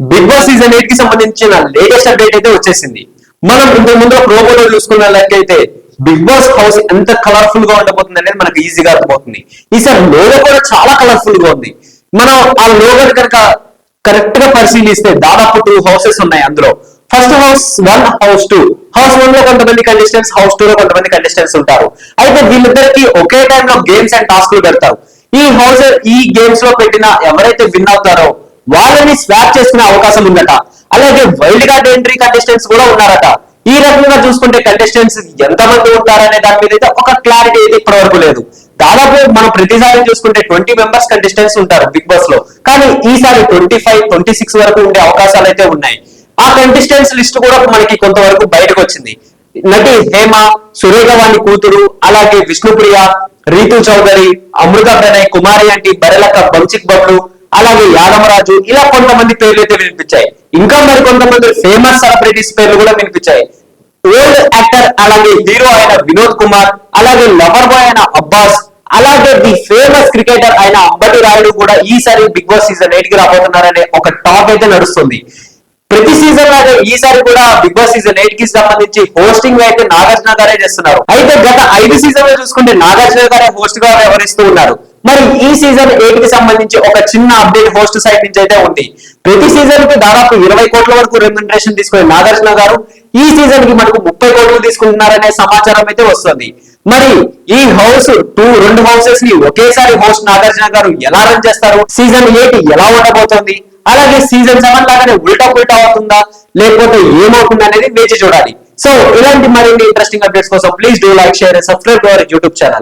Big boss season ఎయిట్కి సంబంధించిన latest update అయితే వచ్చేసింది. మనం ఇంతకు ముందు ప్రోమోలో చూసుకున్న బిగ్ బాస్ హౌస్ ఎంత కలర్ఫుల్గా ఉండబోతుంది అనేది మనకు ఈజీగా అర్థమవుతుంది. ఈసారి లోగో కూడా చాలా కలర్ఫుల్గా ఉంది. మనం ఆ లోగో కనుక కరెక్ట్గా పరిశీలిస్తే దాదాపు టూ హౌసెస్ ఉన్నాయి అందులో. First house one house two house వన్లో కొంతమంది కంటెస్టెంట్స్ హౌస్ టూ లో కొంతమంది కంటెస్టెంట్స్ ఉంటారు. అయితే వీళ్ళిద్దరికి ఒకే టైంలో గేమ్స్ అండ్ టాస్క్లు పెడతారు. ఈ హౌస్ ఈ గేమ్స్లో పెట్టిన ఎవరైతే విన్ అవుతారో వాళ్ళని స్వాప్ చేసుకునే అవకాశం ఉందట. అలాగే వైల్డ్ కార్డ్ ఎంట్రీ కంటెస్టెంట్స్ కూడా ఉన్నారట. ఈ రకంగా చూసుకుంటే కంటెస్టెంట్స్ ఎంతమంది ఉంటారనే దాని మీద అయితే ఒక క్లారిటీ అయితే ఇప్పటివరకు లేదు. దాదాపు మనం ప్రతిసారి చూసుకుంటే ట్వంటీ మెంబర్స్ కంటెస్టెంట్స్ ఉంటారు బిగ్ బాస్లో. కానీ ఈసారి ట్వంటీ ఫైవ్ ట్వంటీ సిక్స్ వరకు ఉండే అవకాశాలు అయితే ఉన్నాయి. ఆ కంటెస్టెంట్స్ లిస్ట్ కూడా మనకి కొంతవరకు బయటకు వచ్చింది. నటి హేమ సురేఖ వాణి కూతురు అలాగే విష్ణుప్రియ రీతు చౌదరి అమృత ప్రణయ్ కుమారి అంటే బరెలక్క బంచిక్ బబ్లు అలాగే యాదవరాజు ఇలా కొంతమంది పేర్లు అయితే వినిపించాయి. ఇంకా మరి కొంతమంది ఫేమస్ సెలబ్రిటీస్ పేర్లు కూడా వినిపించాయి. ఓల్డ్ యాక్టర్ అలాగే హీరో అయిన వినోద్ కుమార్ అలాగే లవర్ బాయ్ అయిన అబ్బాస్ అలాగే ది ఫేమస్ క్రికెటర్ అయిన అంబటి రాయుడు కూడా ఈసారి బిగ్ బాస్ సీజన్ ఎయిట్కి రాబోతున్నారనే ఒక టాప్ అయితే నడుస్తుంది. ప్రతి సీజన్ లాగే ఈసారి కూడా బిగ్ బాస్ సీజన్ ఎయిట్కి సంబంధించి హోస్టింగ్ అయితే నాగార్జున గారే చేస్తున్నారు. అయితే గత ఐదు సీజన్లో చూసుకుంటే నాగార్జున గారే హోస్ట్గా వ్యవహరిస్తూ ఉన్నారు. మరి ఈ సీజన్ ఎయిట్కి సంబంధించి ఒక చిన్న అప్డేట్ హోస్ట్ సైట్ నుంచి అయితే ఉంది. ప్రతి సీజన్కి దాదాపు ఇరవై కోట్ల వరకు రెమ్యునరేషన్ తీసుకునే నాగార్జున గారు ఈ సీజన్కి మనకు ముప్పై కోట్లు తీసుకుంటున్నారనే సమాచారం అయితే వస్తుంది. మరి ఈ హౌస్ టూ రెండు హౌసెస్ని ఒకేసారి హోస్ట్ నాగార్జున గారు ఎలా రన్ చేస్తారు? సీజన్ ఎయిట్ ఎలా ఉండబోతోంది? అలాగే సీజన్ సెవెన్ లాగానే ఉల్టా ఉల్టా అవుతుందా? లేకపోతే ఏమవుతుంది అనేది వేచి చూడాలి. సో ఇలాంటి మరిన్ని ఇంట్రెస్టింగ్ అప్డేట్స్ కోసం please do like share subscribe to our YouTube channel